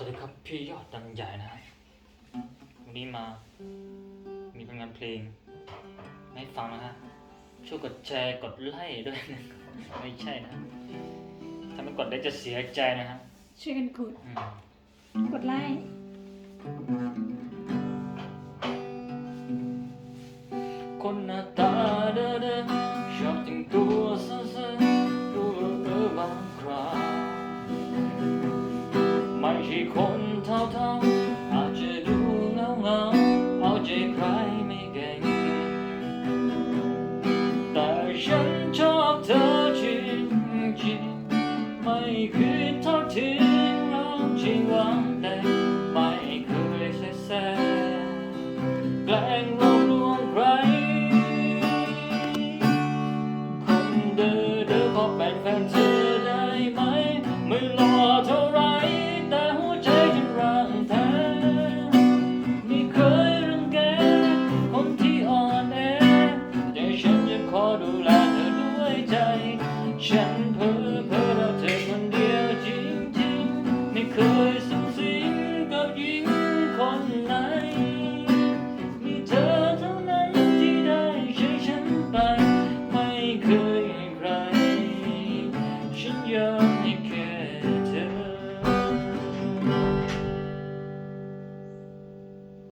สวัสดีครับพี่ยอดดังใหญ่นะฮะวันนี้มา มีผลงานเพลงให้ฟังนะฮะช่วยกดแชร์กดไลค์ด้วยนะไม่ใช่นะ ถ้าไม่กดได้จะเสียใจนะฮะช่วยกันกดอืมกดไลค์คนหน้าตาเด้อเด้อชอบแต่งตัว ทำอาจจะดูเงาเงาเอาใจใครไม่เก่ง แต่ฉันชอบเธอจริงจริงไม่คิดทอดทิ้งเราจริงหวังแต่ไม่เคยเสียแสแกล้งหลอลวงใคร คนเดิมเดิมขอเป็นแฟนเธอ gentle